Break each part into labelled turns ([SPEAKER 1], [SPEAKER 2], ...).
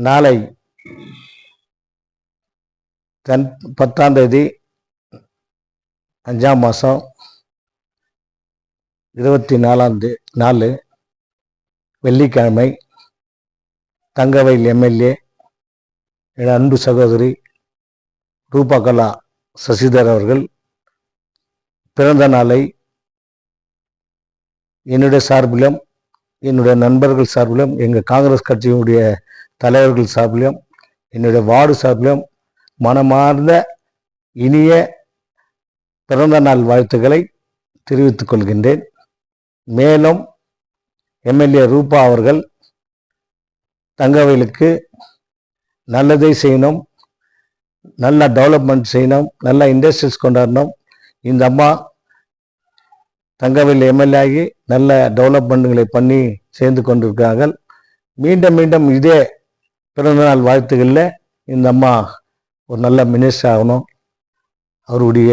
[SPEAKER 1] நாளை கண் பத்தாம் தேதி அஞ்சாம் மாதம் இருபத்தி நாலாம் தே நாலு வெள்ளிக்கிழமை தங்கவயல் எம்எல்ஏ என் அன்பு சகோதரி ரூபகலா சசிதர் அவர்கள் பிறந்த நாளை என்னுடைய சார்பிலும் என்னுடைய நண்பர்கள் சார்பிலும் எங்கள் காங்கிரஸ் கட்சியினுடைய தலைவர்கள் சார்பிலும் என்னுடைய வார்டு சார்பிலும் மனமார்ந்த இனிய பிறந்த நாள் வாழ்த்துக்களை தெரிவித்துக் கொள்கின்றேன். மேலும் எம்எல்ஏ ரூபா அவர்கள் தங்கவயலுக்கு நல்லதை செய்யணும் நல்ல டெவலப்மெண்ட் செய்யணும் நல்ல இண்டஸ்ட்ரீஸ் கொண்டாடணும். இந்த அம்மா தங்கவேல் எம்எல்ஏ ஆகி நல்ல டெவலப்மெண்ட்டுகளை பண்ணி சேர்ந்து கொண்டிருக்கிறார்கள். மீண்டும் மீண்டும் இதே பிறந்தநாள் வாழ்த்துக்களில். இந்த அம்மா ஒரு நல்ல மினிஸ்டர் ஆகணும். அவருடைய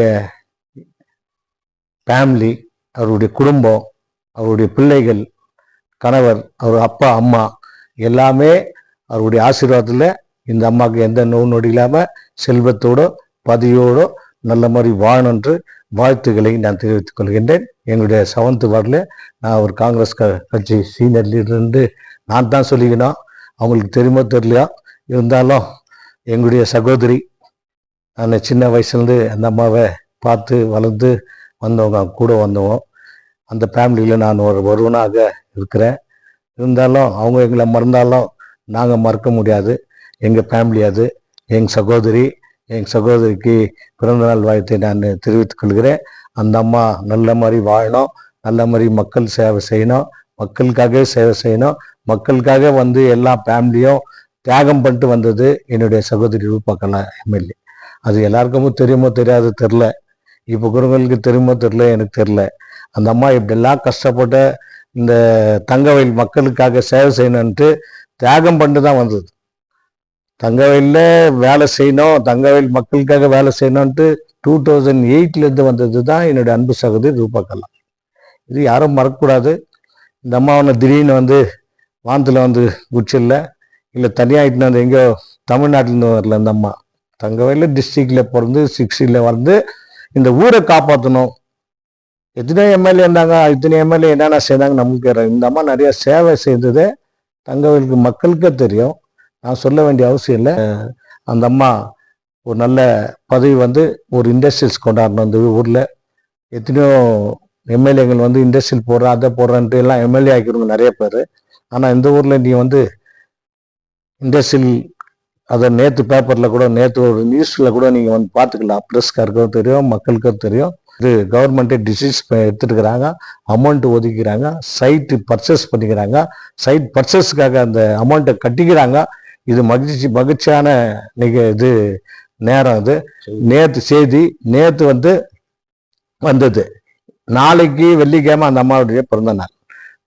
[SPEAKER 1] ஃபேமிலி அவருடைய குடும்பம் அவருடைய பிள்ளைகள் கணவர் அவர் அப்பா அம்மா எல்லாமே அவருடைய ஆசீர்வாதத்தில் இந்த அம்மாவுக்கு எந்த நோய் நொடி இல்லாமல் செல்வத்தோட பதியோட நல்ல மாதிரி வாழணுன்று வாழ்த்துக்களை நான் தெரிவித்துக் கொள்கின்றேன். எங்களுடைய செவன்த் வார்டில் நான் ஒரு காங்கிரஸ் க கட்சி சீனியர் லீடர்ந்து நான் தான் சொல்லிக்கணும் அவங்களுக்கு தெரியுமோ தெரியலையா? இருந்தாலும் எங்களுடைய சகோதரி நான் சின்ன வயசுலேருந்து அந்த அம்மாவை பார்த்து வளர்ந்து வந்தவங்க கூட வந்தவங்க அந்த ஃபேமிலியில் நான் ஒரு ஒருவனாக இருக்கிறேன். இருந்தாலும் அவங்க எங்களை மறந்தாலும் நாங்கள் மறக்க முடியாது. எங்கள் ஃபேமிலி அது. எங்கள் சகோதரி எங்கள் சகோதரிக்கு பிறந்தநாள் வாழ்த்தை நான் தெரிவித்துக் கொள்கிறேன். அந்த அம்மா நல்ல மாதிரி வாழணும். நல்ல மாதிரி மக்கள் சேவை செய்யணும். மக்களுக்காகவே சேவை செய்யணும். மக்களுக்காக வந்து எல்லா ஃபேமிலியும் தியாகம் பண்ணிட்டு வந்தது என்னுடைய சகோதரி ரூபாக்கலா எம்எல்ஏ. அது எல்லாருக்குமோ தெரியுமோ தெரியாது தெரில இப்போ குருங்களுக்கு தெரியுமோ தெரில எனக்கு தெரில அந்த அம்மா இப்படிலாம் கஷ்டப்பட்டு இந்த தங்கவயல் மக்களுக்காக சேவை செய்யணுன்ட்டு தியாகம் பண்ணிட்டு தான் வந்தது. தங்கவயல்ல வேலை செய்யணும் தங்கவயல் மக்களுக்காக வேலை செய்யணுன்ட்டு டூ தௌசண்ட் எயிட்லேருந்து வந்தது தான் என்னுடைய அன்பு சகோதரி ரூபாக்கலா இது யாரும் மறக்கக்கூடாது. இந்த அம்மாவனை திடீர்னு வந்து வானத்தில் வந்து குச்சில்ல இல்லை. தனியாக வந்து எங்கேயோ தமிழ்நாட்டிலேருந்து வரல இந்த அம்மா. தங்கவையில் டிஸ்ட்ரிக்டில் பிறந்து சிக்ஸ்டியில் வந்து இந்த ஊரை காப்பாற்றணும் எத்தனை எம்எல்ஏ இருந்தாங்க இத்தனை எம்எல்ஏ என்னென்ன செய்தாங்க நமக்கு இந்த அம்மா நிறைய சேவை செய்தது தங்கவேலுக்கு மக்களுக்கே தெரியும். நான் சொல்ல வேண்டிய அவசியம் இல்லை. அந்த அம்மா ஒரு நல்ல பதவி வந்து ஒரு இண்டஸ்ட்ரீஸ் கொண்டாடணும் இந்த ஊரில். எத்தனையோ எம்எல்ஏங்கள் வந்து இண்டஸ்ட்ரியல் போடுறேன் அதை போடுறேன்ட்டு எல்லாம் எம்எல்ஏ ஆக்கிடுவாங்க நிறைய பேர். ஆனால் இந்த ஊரில் நீ வந்து இண்டஸ்ட்ரியல் அதை நேற்று பேப்பரில் கூட நேற்று ஒரு நியூஸில் கூட நீங்கள் வந்து பார்த்துக்கலாம். ப்ரெஸ்காருக்கும் தெரியும் மக்களுக்கும் தெரியும். இது கவர்மெண்ட்டே டிசிஸ் எடுத்துருக்கிறாங்க அமௌண்ட்டு ஒதுக்கிறாங்க சைட்டு பர்ச்சேஸ் பண்ணிக்கிறாங்க சைட் பர்ச்சேஸ்க்காக அந்த அமௌண்ட்டை கட்டிக்கிறாங்க. இது மகிழ்ச்சி மகிழ்ச்சியான நிக இது நேரம் இது நேற்று செய்தி நேற்று வந்து வந்தது. நாளைக்கு வெள்ளிக்கிழமை அந்த அம்மாவுடைய பிறந்த நாள்.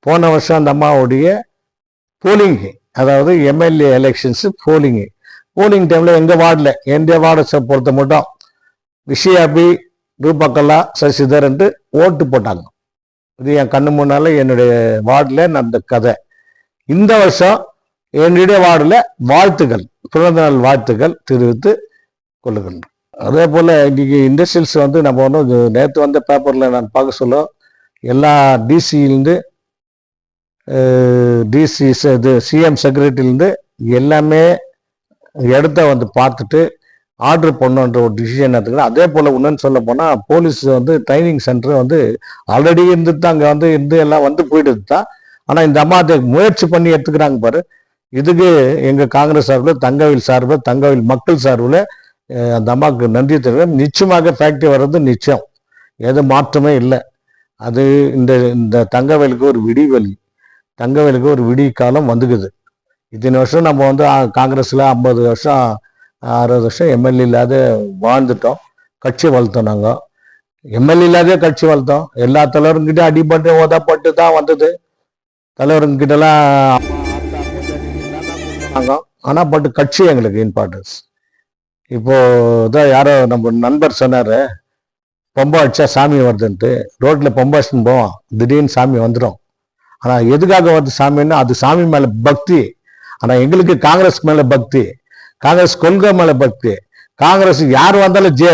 [SPEAKER 1] போன வருஷம் அந்த அம்மாவுடைய போலிங் அதாவது எம்எல்ஏ எலெக்ஷன்ஸ் போலிங்கு போலிங் டைமில் எங்கள் வார்டில்? எந்த வார்டை பொறுத்த மட்டும் விஷயாபி ரூபக்கல்லா சசிதர் என்று ஓட்டு போட்டாங்க. இது என் கண்ணு முன்னால் என்னுடைய வார்டில் நடந்த கதை. இந்த வருஷம் என்னுடைய வார்டில் வாழ்த்துக்கள். பிறந்த நாள் வாழ்த்துக்கள் தெரிவித்து கொள்ளுகின்றோம். அதே போல் இன்னைக்கு இண்டஸ்ட்ரியல்ஸ் வந்து நம்ம ஒன்றும் நேற்று வந்த பேப்பரில் நான் பார்க்க சொல்ல எல்லா டிசியிலேருந்து டிசி இது சிஎம் செக்ரட்டரியிலேருந்து எல்லாமே இடத்த வந்து பார்த்துட்டு ஆர்டர் பண்ணுன்ற ஒரு டிசிஷன் எடுத்துக்கலாம் அதே போல் இன்னொன்று சொல்ல போனால் போலீஸ் வந்து ட்ரைனிங் சென்டர் வந்து ஆல்ரெடி இருந்துட்டு அங்கே வந்து இருந்து எல்லாம் வந்து போயிட்டு தான் ஆனால் இந்த அம்மா அதை முயற்சி பண்ணி எடுத்துக்கிறாங்க பாரு. இதுக்கு எங்கள் காங்கிரஸ் சார்பில் தங்கவில் சார்பில் தங்கவில் மக்கள் சார்பில் அந்த அம்மாவுக்கு நன்றி தெரிவிக்கிறேன். நிச்சயமாக ஃபேக்ட்ரி வர்றது நிச்சயம். எது மாற்றமே இல்லை. அது இந்த இந்த தங்கவேலுக்கு ஒரு விடிவெளி. தங்கவேலுக்கு ஒரு விடி காலம் வந்துக்குது. இத்தனை வருஷம் நம்ம வந்து காங்கிரஸில் ஐம்பது வருஷம் அறுபது வருஷம் எம்எல்ஏ இல்லாத வாழ்ந்துட்டோம். கட்சி வளர்த்தோம் நாங்கள் எம்எல்ஏ இல்லாதே கட்சி வளர்த்தோம். எல்லா தலைவருங்கிட்ட அடிபட்டு ஓதப்பட்டு தான் வந்தது. தலைவருங்கிட்டலாம் ஆனால் பட் கட்சி எங்களுக்கு இம்பார்ட்டன்ஸ் இப்போ தான் யாரோ நம்ம நண்பர் சொன்னார். பொம்பை அடிச்சா சாமி வருதுன்ட்டு. ரோட்டில் பொம்பை அடிச்சுன்னு போவோம் திடீர்னு சாமி வந்துடும் ஆனால் எதுக்காக வருது சாமின்னா அது சாமி மேலே பக்தி. ஆனால் எங்களுக்கு காங்கிரஸ் மேலே பக்தி. காங்கிரஸ் கொள்கை மேலே பக்தி. காங்கிரஸ் யார் வந்தாலும் ஜே.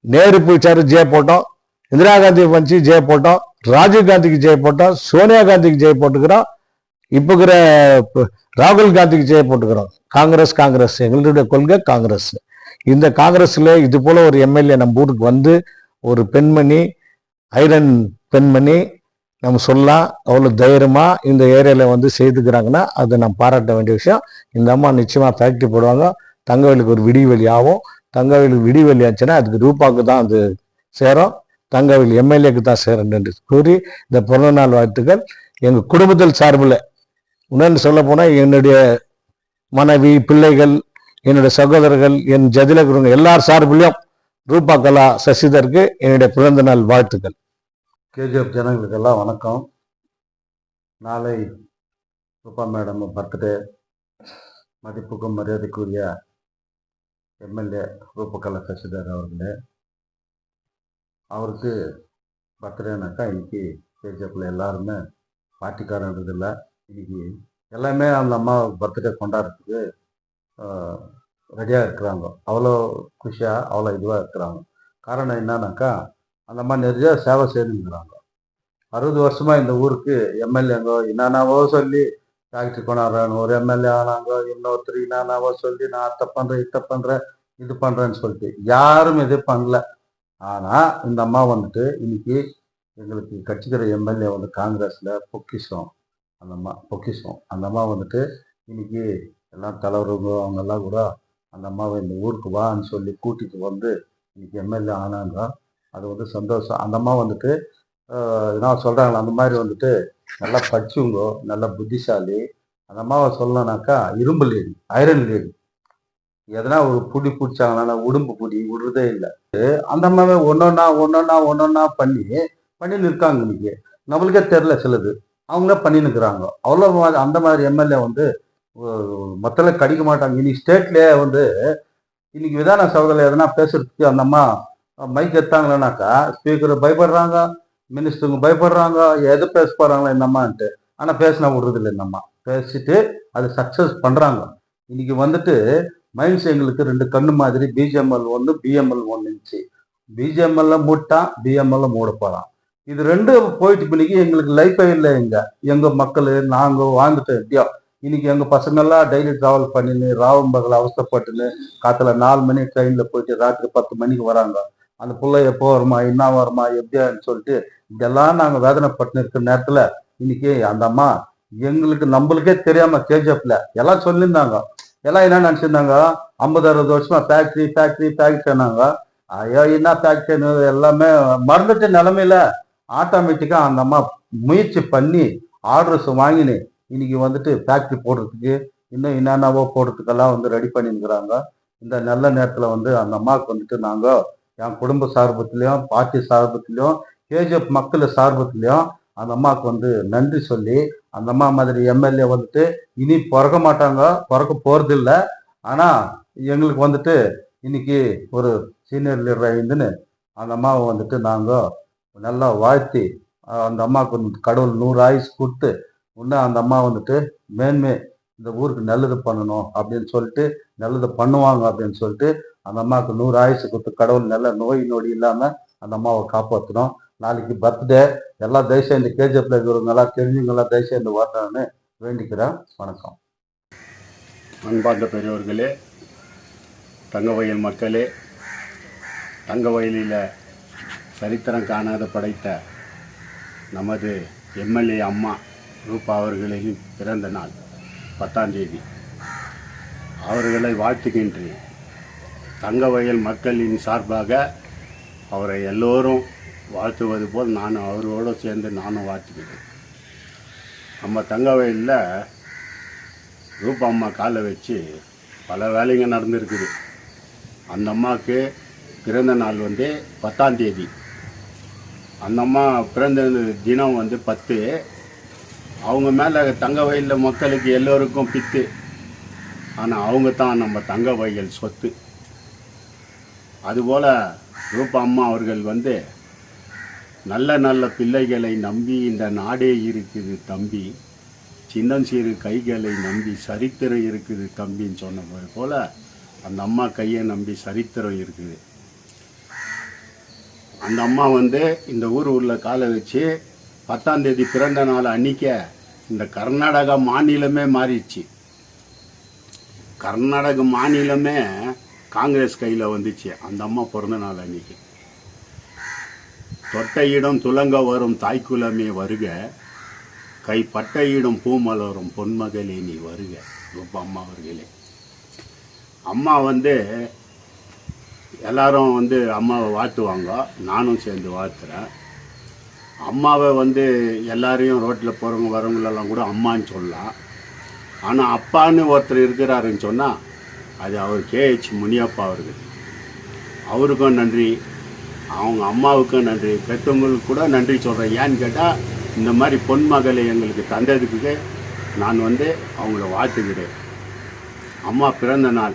[SPEAKER 1] நேரு போயிச்சாரு ஜே போட்டோம். இந்திரா காந்தி வந்துச்சு ஜெய போட்டோம். ராஜீவ் காந்திக்கு ஜெய போட்டோம். சோனியா காந்திக்கு ஜெய போட்டுக்கிறோம். இப்போ இருக்கிற ராகுல் காந்திக்கு ஜெய போட்டுக்கிறோம். காங்கிரஸ் காங்கிரஸ். எங்களுடைய கொள்கை காங்கிரஸ். இந்த காங்கிரஸில் இது போல ஒரு எம்எல்ஏ நம்ம ஊருக்கு வந்து ஒரு பெண்மணி ஐரன் பெண்மணி நம்ம சொல்லலாம் அவ்வளோ தைரியமாக இந்த ஏரியாவில் வந்து செய்துக்கிறாங்கன்னா அதை நம்ம பாராட்ட வேண்டிய விஷயம். இந்த அம்மா நிச்சயமாக ஃபேக்ட்ரி போடுவாங்க. தங்கவேலுக்கு ஒரு விடிவெளி ஆகும். தங்கவேலுக்கு விடிவெளி ஆச்சுன்னா அதுக்கு ரூபாவுக்கு தான் அது சேரும். தங்கவேல் எம்எல்ஏக்கு தான் சேரும் என்று கூறி இந்த பிறந்த நாள் வாழ்த்துக்கள். எங்கள் குடும்பத்தில் சார்பில் உணர்ந்து சொல்ல போனால் என்னுடைய மனைவி பிள்ளைகள் என்னுடைய சகோதரர்கள் என் ஜதிலகுருங்க எல்லார் சார்பிலையும் ரூபா கலா சசிதருக்கு என்னுடைய பிறந்த நாள் வாழ்த்துக்கள்.
[SPEAKER 2] கேஜிஎஃப் ஜனங்களுக்கெல்லாம் வணக்கம். நாளை ரூபா மேடம் பர்த்டே. மதிப்புக்கும் மரியாதைக்குரிய எம்எல்ஏ ரூபகலா சசிதர் அவர்களே. அவருக்கு பர்த்டேனாக்கா இன்னைக்கு கேஜிஎஃப்ல எல்லாருமே பார்ட்டிக்காரன்றதில்ல இன்னைக்கு எல்லாமே அந்த அம்மா பர்த்டே கொண்டாடுறதுக்கு ரெடியாக இருக்கிறாங்க. அவ்வளோ குஷியாக அவ்வளோ இதுவாக இருக்கிறாங்க. காரணம் என்னன்னாக்கா அந்த மாதிரி நிறைய சேவை செய்துங்கிறாங்க அறுபது வருஷமா இந்த ஊருக்கு எம்எல்ஏங்க என்னென்னவோ சொல்லி டாக்டர் கொண்டாடுறாங்க. ஒரு எம்எல்ஏ ஆனாங்க இன்னொருத்தர் என்னென்னவோ சொல்லி நான் அத்தை பண்ணுறேன் இத்தை பண்ணுறேன் இது பண்ணுறேன்னு சொல்லிட்டு யாரும் இது பண்ணல. ஆனால் இந்த அம்மா வந்துட்டு இன்னைக்கு எங்களுக்கு கட்சிக்கிற எம்எல்ஏ வந்து காங்கிரஸில் பொக்கிஷம். அந்த அம்மா பொக்கிஷம். அந்த அம்மா வந்துட்டு இன்னைக்கு எல்லாம் தலைவருங்க அவங்கெல்லாம் கூட அந்த அம்மாவை இந்த ஊருக்கு வான்னு சொல்லி கூட்டிகிட்டு வந்து இன்னைக்கு எம்எல்ஏ ஆனாங்க. அது வந்து சந்தோஷம். அந்த அம்மா வந்துட்டு நான் சொல்கிறாங்களே அந்த மாதிரி வந்துட்டு நல்லா படிச்சவங்க நல்லா புத்திசாலி. அந்த அம்மாவை சொல்லணும்னாக்கா இரும்பு லேடி ஐரன் லேடி. எதனா ஒரு புடி பிடிச்சாங்கன்னா உடும்பு புடி விடுறதே இல்லை. அந்த அம்மாவே ஒன்றொன்னா ஒன்றொன்னா ஒன்றொன்னா பண்ணி பண்ணின்னு இருக்காங்க இன்னைக்கு. நம்மளுக்கே தெரில சிலது. அவங்களே பண்ணின்னு இருக்கிறாங்க. அவ்வளோ மாதிரி அந்த மாதிரி எம்எல்ஏ வந்து மொத்தல கடிக்க மாட்டாங்க. இன்னைக்கு ஸ்டேட்லேயே வந்து இன்னைக்கு விதான சபையில் எதனா பேசுறதுக்கு அந்த அம்மா மைக் எடுத்தாங்களேனாக்கா ஸ்பீக்கர் பயப்படுறாங்க மினிஸ்டருங்க பயப்படுறாங்க எது பேச போகிறாங்களா என்னம்மான்ட்டு ஆனால் பேசினா விடுறது இல்லை இந்த பேசிட்டு அது சக்ஸஸ் பண்ணுறாங்க இன்னைக்கு வந்துட்டு மைண்ட்ஸ் எங்களுக்கு ரெண்டு கண்ணு மாதிரி பிஜிஎம்எல் ஒன்று பிஎம்எல் ஒன்று இருந்துச்சு. பிஜிஎம்எல்ல மூட்டான் பிஎம்எல்ல மூட போறான். இது ரெண்டு போயிட்டு இன்னைக்கு எங்களுக்கு லைஃபே இல்லை எங்க எங்க மக்கள் நாங்கள் வாழ்ந்துட்டோம் எப்படியோ இன்னைக்கு எங்க பசங்கெல்லாம் டெய்லி டிராவல் பண்ணின்னு ராவம்பகல் அவசரப்பட்டுன்னு அவஸ்தைப்பட்டுன்னு காத்துல நாலு மணி ட்ரெயின்ல போயிட்டு ராத்திரி பத்து மணிக்கு வராங்க. அந்த பிள்ளை எப்போ வருமா என்ன வருமா எப்படியான்னு சொல்லிட்டு இதெல்லாம் நாங்கள் வேதனைப்பட்டு இருக்கிற நேரத்தில் இன்னைக்கு அந்த அம்மா எங்களுக்கு நம்மளுக்கே தெரியாம கேஜிஎஃப்ல எல்லாம் சொல்லியிருந்தாங்க. எல்லாம் என்ன நினைச்சிருந்தாங்க? ஐம்பது அறுபது வருஷமா ஃபேக்டரி ஃபேக்டரி ஃபேக்டரினாங்க ஐயோ என்ன ஃபேக்டரி எல்லாமே மறந்துட்ட நிலமையில ஆட்டோமேட்டிக்கா அந்த அம்மா முயற்சி பண்ணி ஆர்டர்ஸ் வாங்கினு இன்னைக்கு வந்துட்டு ஃபேக்டரி போடுறதுக்கு இன்னும் என்னென்னவோ போடுறதுக்கெல்லாம் வந்து ரெடி பண்ணிருக்கிறாங்க இந்த நல்ல நேரத்தில் வந்து அந்த அம்மாவுக்கு வந்துட்டு நாங்கள் என் குடும்ப சார்பத்திலையும் பார்ட்டி சார்பத்திலையும் கேஜிஎஃப் மக்கள் சார்பத்திலையும் அந்த அம்மாவுக்கு வந்து நன்றி சொல்லி அந்த அம்மா மாதிரி எம்எல்ஏ வந்துட்டு இனி பிறக்க மாட்டாங்க பிறக்க போகிறதில்ல ஆனால் எங்களுக்கு வந்துட்டு இன்னைக்கு ஒரு சீனியர் லீடர் இருந்துன்னு அந்த அம்மாவை வந்துட்டு நாங்கள் நல்லா வாழ்த்தி அந்த அம்மாவுக்கு வந்து கடவுள் நூறு ஆயுசு கொடுத்து இன்னும் அந்த அம்மா வந்துட்டு மேன்மே இந்த ஊருக்கு நல்லது பண்ணணும் அப்படின்னு சொல்லிட்டு நல்லது பண்ணுவாங்க அப்படின்னு சொல்லிட்டு அந்த அம்மாவுக்கு நூறு ஆயுசு கொடுத்து கடவுள் நல்ல நோய் நொடி இல்லாமல் அந்த அம்மாவை காப்பாற்றணும் நாளைக்கு பர்த்டே எல்லா தயவுசெய்து இந்த கேஜிஎஃப்ல இருக்கிறவங்களாம் தெரிஞ்சவங்களாம் தெரிஞ்சவங்க எல்லாம் தயவுசெய்து வரணும்னு வேண்டிக்கிறேன். வணக்கம்.
[SPEAKER 3] அன்பார்ந்த பெரியவர்களே தங்கவயல் மக்களே தங்கவயலில் சரித்திரம் காணாத படைத்த நமது எம்எல்ஏ அம்மா ரூபா அவர்களின் பிறந்த நாள் பத்தாம் தேதி. அவர்களை வாழ்த்துகின்றேன். தங்க வயல் மக்களின் சார்பாக அவரை எல்லோரும் வாழ்த்துவது போல் நானும் அவரோடு சேர்ந்து நானும் வாழ்த்துக்கிறேன் நம்ம தங்கவயலில் ரூபா அம்மா காலை வச்சு பல வேலைங்க நடந்திருக்குது. அந்த அம்மாவுக்கு பிறந்த நாள் வந்து பத்தாம் தேதி. அந்த அம்மா பிறந்த தினம் வந்து பத்து. அவங்க மேலே தங்க வயலில் மக்களுக்கு எல்லோருக்கும் பித்து. ஆனால் அவங்க தான் நம்ம தங்க வயல் சொத்து. அதுபோல் ரூபா அம்மா அவர்கள் வந்து நல்ல நல்ல பிள்ளைகளை நம்பி இந்த நாடே இருக்குது தம்பி சின்னஞ்சிறு கைகளை நம்பி சரித்திரம் இருக்குது தம்பின்னு சொன்ன போல் அந்த அம்மா கையை நம்பி சரித்திரம் இருக்குது. அந்த அம்மா வந்து இந்த ஊர் உள்ள காலை வச்சு பத்தாம் தேதி பிறந்த நாள் அன்னிக்க இந்த கர்நாடகா மாநிலமே மாறிடுச்சு. கர்நாடக மாநிலமே காங்கிரஸ் கையில் வந்துச்சு. அந்த அம்மா பிறந்த நாள் அன்னைக்கு. தொட்டையிடம் துலங்க வரும் தாய்க்குலமே வருக. கை இடம் பூமலரும் பொன்மகளே நீ வருக. ரொம்ப அம்மா அவர்களே. அம்மா வந்து எல்லாரும் வந்து அம்மாவை வாழ்த்துவாங்க. நானும் சேர்ந்து வாழ்த்துறேன். அம்மாவை வந்து எல்லாரையும் ரோட்டில் போகிறவங்க வரவங்களெல்லாம் கூட அம்மான்னு சொல்லலாம். ஆனால் அப்பான்னு ஒருத்தர் இருக்கிறாருன்னு சொன்னால் அது அவர் கேஹெச் முனியப்பா அவர்கள். அவருக்கும் நன்றி. அவங்க அம்மாவுக்கும் நன்றி. பெற்றவங்களுக்கு கூட நன்றி சொல்கிறேன் ஏன்னு கேட்டால் இந்த மாதிரி பொன் மகளை எங்களுக்கு தந்ததுக்கு நான் வந்து அவங்கள வாழ்த்துக்கிறேன் அம்மா பிறந்த நாள்.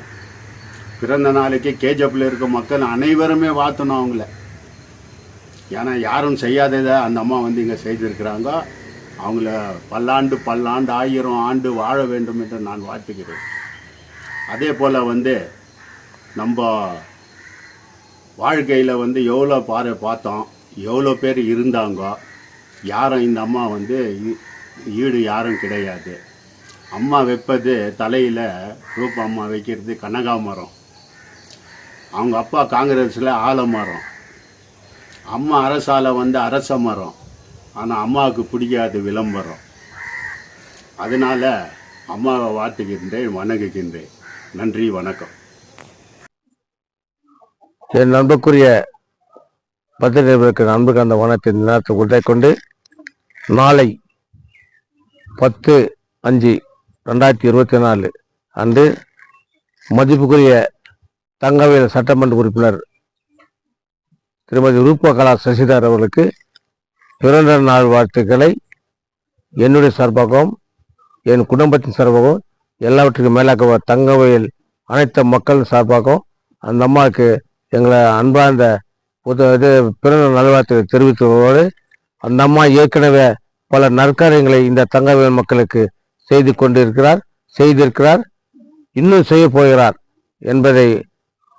[SPEAKER 3] பிறந்த நாளைக்கு கேஜப்பில் இருக்க மக்கள் அனைவருமே வாழ்த்தணும் அவங்கள. ஏன்னா யாரும் செய்யாததை அந்த அம்மா வந்து இங்கே செய்திருக்கிறாங்க. அவங்கள பல்லாண்டு பல்லாண்டு ஆயிரம் ஆண்டு வாழ வேண்டும் என்று நான் வாழ்த்துகிறேன். அதே போல் வந்து நம்ம வாழ்க்கையில் வந்து எவ்வளோ பாரு பார்த்தோம் எவ்வளோ பேர் இருந்தாங்க யாரும் இந்த அம்மா வந்து ஈ- ஈடு யாரும் கிடையாது. அம்மா வைப்பது தலையில் ரூப அம்மா வைக்கிறது கனகாமரம் அவங்க அப்பா காங்கிரஸில் ஆலமரம் அம்மா அரசால் வந்து அரச மரம். ஆனால் அம்மாவுக்கு பிடிக்காது விளம்பரம். அதனால் அம்மாவை வாழ்த்துகின்றேன் வணங்குகின்றேன். நன்றி வணக்கம்.
[SPEAKER 4] என் நண்புக்குரிய பத்திரிகைகளுக்கு நண்பர்கள் அந்த வனத்தை இந்த நேரத்தை உடை கொண்டு நாளை பத்து அஞ்சு ரெண்டாயிரத்தி இருபத்தி நாலு அன்று மதிப்புக்குரிய தங்கவேல் சட்டமன்ற உறுப்பினர் திருமதி ரூபகலா சசிதர் அவர்களுக்கு பிறந்த நாள் வாழ்த்துக்களை என்னுடைய சார்பாகவும் என் குடும்பத்தின் சார்பாகவும் எல்லாவற்றுக்கும் மேலாக தங்கவையில் அனைத்து மக்கள் சார்பாகவும் அந்த அம்மாவுக்கு எங்களை அன்பார்ந்த புது இது பிறந்த நல்வாழ்த்துக்களை தெரிவித்ததோடு அந்த அம்மா ஏற்கனவே பல நற்காரியங்களை இந்த தங்கவேல் மக்களுக்கு செய்து கொண்டிருக்கிறார் செய்திருக்கிறார் இன்னும் செய்ய போகிறார் என்பதை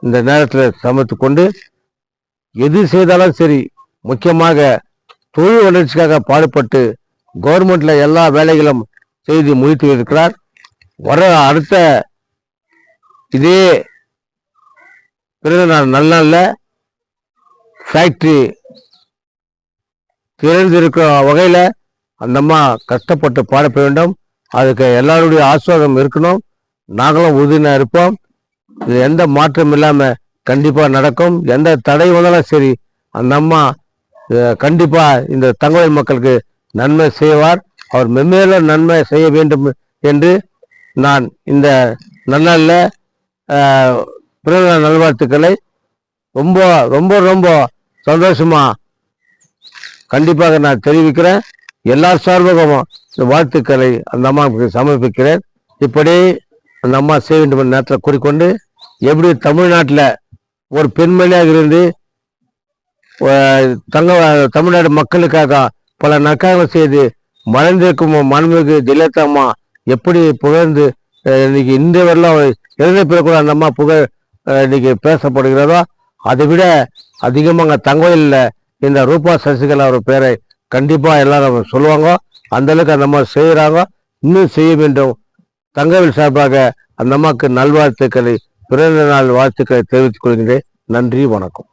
[SPEAKER 4] இந்த நேரத்தில் சமைத்து கொண்டு எது செய்தாலும் சரி முக்கியமாக தொழில் வளர்ச்சிக்காக பாடுபட்டு கவர்மெண்ட்ல எல்லா வேலைகளும் செய்து முடித்து இருக்கிறார் வர அடுத்த இதே பிறந்த நாள் நல்ல நாளில் ஃபேக்ட்ரி திறந்திருக்கிற வகையில் அந்த அம்மா கஷ்டப்பட்டு பாடப்பட வேண்டும். அதுக்கு எல்லாருடைய ஆஸ்வாதம் இருக்கணும். நாங்களும் உறுதியாக இருப்போம். இது எந்த மாற்றம் இல்லாமல் கண்டிப்பாக நடக்கும். எந்த தடை வந்தாலும் சரி அந்த அம்மா கண்டிப்பாக இந்த தங்கவேல் மக்களுக்கு நன்மை செய்வார். அவர் மென்மேலும் நன்மை செய்ய வேண்டும் என்று நான் இந்த நன்னாள்ல பிறந்த நல்வாழ்த்துக்களை ரொம்ப ரொம்ப ரொம்ப சந்தோஷமா கண்டிப்பாக நான் தெரிவிக்கிறேன். எல்லா சார்பகமும் இந்த வாழ்த்துக்களை அந்த அம்மாவுக்கு சமர்ப்பிக்கிறேன். இப்படி அந்த அம்மா செய்ய வேண்டும் என்ற நேரத்தில் கூறிக்கொண்டு எப்படி தமிழ்நாட்டில் ஒரு பெண்மணியாக இருந்து தங்க தமிழ்நாடு மக்களுக்காக பல நற்காரியங்கள் செய்து மறைந்திருக்கும் மண்மிகு ஜெயலலிதா அம்மா எப்படி புகழ்ந்து இன்னைக்கு இந்த வரலாம் இறந்த பிறகு அந்த அம்மா புகழ் இன்னைக்கு பேசப்படுகிறதோ அதை விட அதிகமாக தங்கோயிலில் இந்த ரூபா சசிகலா ஒரு பேரை கண்டிப்பாக எல்லாரும் சொல்லுவாங்க. அந்த அளவுக்கு அந்த அம்மா செய்கிறாங்க இன்னும் செய்ய வேண்டும். தங்கவில் சார்பாக அந்த அம்மாவுக்கு நல்வாழ்த்துக்களை பிறந்த நாள் வாழ்த்துக்களை தெரிவித்துக் கொள்கின்றேன். நன்றி வணக்கம்.